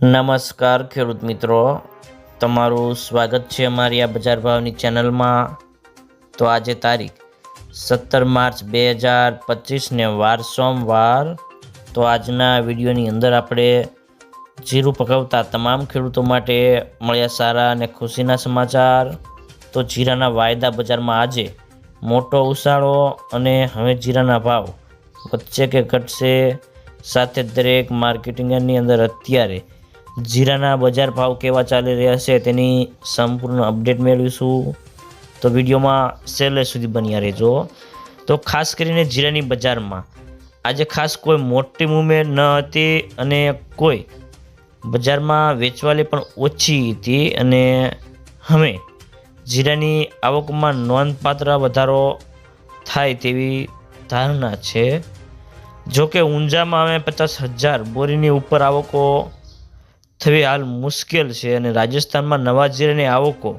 નમસ્કાર, ખેડૂત મિત્રો. તમારું સ્વાગત છે અમારી આ બજાર ભાવની ચેનલમાં. તો આજે તારીખ સત્તર માર્ચ બે હજાર પચીસને વાર સોમવાર. તો આજના વિડીયોની અંદર આપણે જીરું પકવતા તમામ ખેડૂતો માટે મળ્યા સારા અને ખુશીના સમાચાર. તો જીરાના વાયદા બજારમાં આજે મોટો ઉછાળો અને હવે જીરાના ભાવ વધશે કે ઘટશે? સાથે દરેક માર્કેટિંગની અંદર અત્યારે જીરાના બજાર ભાવ કેવા ચાલી રહ્યા છે તેની સંપૂર્ણ અપડેટ મેળવીશું. તો વિડીયોમાં છેલ્લે સુધી બન્યા રહેજો. તો ખાસ કરીને જીરાની બજારમાં આજે ખાસ કોઈ મોટી મૂવમેન્ટ ન હતી અને કોઈ બજારમાં વેચવાલી પણ ઓછી હતી અને હવે જીરાની આવકમાં નોંધપાત્ર વધારો થાય તેવી ધારણા છે. જોકે ઊંઝામાં હવે પચાસ હજાર બોરીની ઉપર આવકો થવી હાલ મુશ્કેલ છે અને રાજસ્થાનમાં નવા જીરાની આવકો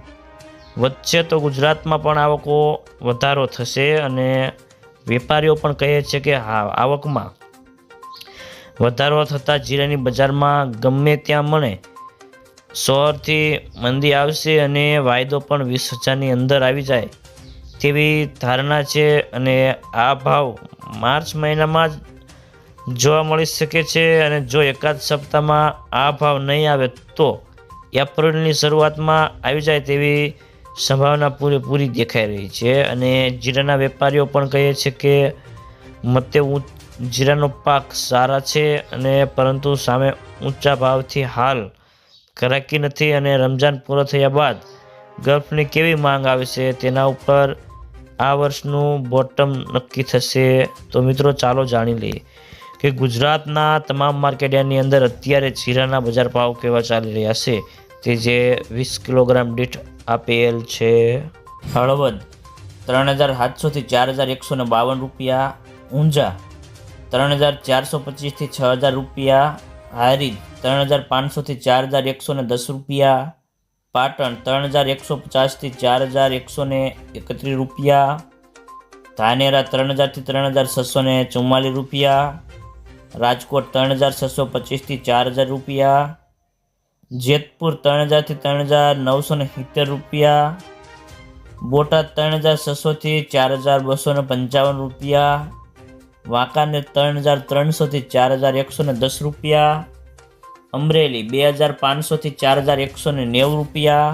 વધશે તો ગુજરાતમાં પણ આવકો વધારો થશે અને વેપારીઓ પણ કહે છે કે હા, આવકમાં વધારો થતાં જીરાની બજારમાં ગમે ત્યાં મળે સોરથી મંદી આવશે અને વાયદો પણ વીસ હજારની અંદર આવી જાય તેવી ધારણા છે અને આ ભાવ માર્ચ મહિનામાં જ જોવા મળી શકે છે અને જો એકાદ સપ્તાહમાં આ ભાવ નહીં આવે તો એપ્રિલની શરૂઆતમાં આવી જાય તેવી સંભાવના પૂરેપૂરી દેખાઈ રહી છે. અને જીરાના વેપારીઓ પણ કહે છે કે મતે જીરાનો પાક સારા છે અને પરંતુ સામે ઊંચા ભાવથી હાલ કરાકી નથી અને રમજાન પૂરો થયા બાદ ગલ્ફની કેવી માંગ આવે છે તેના ઉપર આ વર્ષનું બોટમ નક્કી થશે. તો મિત્રો ચાલો જાણી લઈએ. કે ગુજરાતના તમામ માર્કેટની અંદર અત્યારે જીરાના બજાર ભાવ કેવા ચાલી રહ્યા છે? તે જે વીસ કિલોગ્રામ દીઠ આપેલ છે. હળવદ ત્રણ હજાર સાતસોથી ચાર હજાર એકસો ને બાવન રૂપિયા. ઊંઝા ત્રણ હજાર ચારસો પચીસથી છ હજાર રૂપિયા. હારી ત્રણ હજાર પાંચસોથી ચાર હજાર એકસો ને દસ રૂપિયા. પાટણ ત્રણ હજાર એકસો પચાસથી ચાર હજાર એકસો ને એકત્રીસ રૂપિયા. ધાનેરા ત્રણ હજારથી ત્રણ હજાર છસો ને ચુમ્માલીસ રૂપિયા. રાજકોટ ત્રણ હજાર છસો પચીસથી ચાર હજાર રૂપિયા. જેતપુર ત્રણ હજારથી ત્રણ હજાર નવસો ને સિત્તેર રૂપિયા. બોટાદ ત્રણ હજાર છસોથી ચાર હજાર બસો ને પંચાવન રૂપિયા. વાંકાને ત્રણ હજાર ત્રણસોથી ચાર હજાર એકસો ને દસ રૂપિયા. અમરેલી બે હજાર પાંચસોથી ચાર હજાર એકસો ને નેવું રૂપિયા.